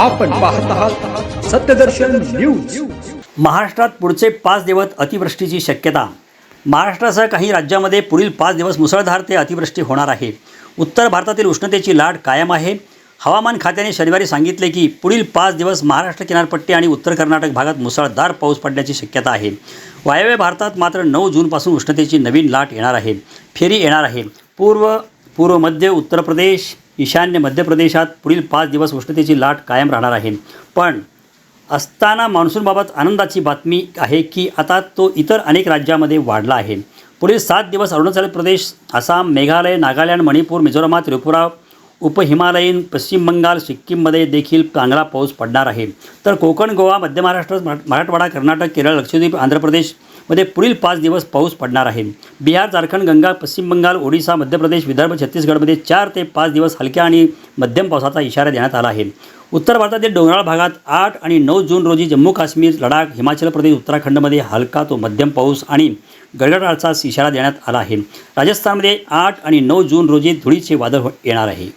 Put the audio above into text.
आपण पाहत आहात सत्यदर्शन न्यूज. महाराष्ट्रात पुढचे पाच दिवस अतिवृष्टीची शक्यता. महाराष्ट्रासह काही राज्यामध्ये पुढील पाच दिवस मुसळधार ते अतिवृष्टी होणार आहे. उत्तर भारतातील उष्णतेची लाट कायम आहे. हवामान खात्याने शनिवारी सांगितले की पुढील पाच दिवस महाराष्ट्र किनारपट्टी आणि उत्तर कर्नाटक भागात मुसळधार पाऊस पडण्याची शक्यता आहे. वायव्य भारतात मात्र नऊ जूनपासून उष्णतेची नवीन लाट येणार आहे. फेरी येणार आहे. पूर्व पूर्व मध्य उत्तर प्रदेश ईशान्य मध्य प्रदेशात पुढील पाच दिवस उष्णतेची लाट कायम राहणार आहे. पण असताना मान्सूनबाबत आनंदाची बातमी आहे की आता तो इतर अनेक राज्यामध्ये वाढला आहे. पुढील सात दिवस अरुणाचल प्रदेश आसाम मेघालय नागालँड मणिपूर मिझोरामात त्रिपुरा उपहिमालयीन पश्चिम बंगाल सिक्कीममध्ये देखील चांगला पाऊस पडणार आहे. तर कोकण गोवा मध्य महाराष्ट्र मराठवाडा कर्नाटक केरळ लक्षद्वीप आंध्र प्रदेश मध्ये पुढील पाच दिवस पाऊस पडणार आहे. बिहार झारखंड गंगा पश्चिम बंगाल ओडिशा मध्य प्रदेश विदर्भ छत्तीसगडमध्ये चार ते पाच दिवस हलक्या आणि मध्यम पावसाचा इशारा देण्यात आला आहे. उत्तर भारतातील डोंगराळ भागात आठ आणि नऊ जून रोजी जम्मू काश्मीर लडाख हिमाचल प्रदेश उत्तराखंडमध्ये हलका तो मध्यम पाऊस आणि गडगडाचा इशारा देण्यात आला आहे. राजस्थानमध्ये आठ आणि नऊ जून रोजी धुळीचे वादळ येणार आहे.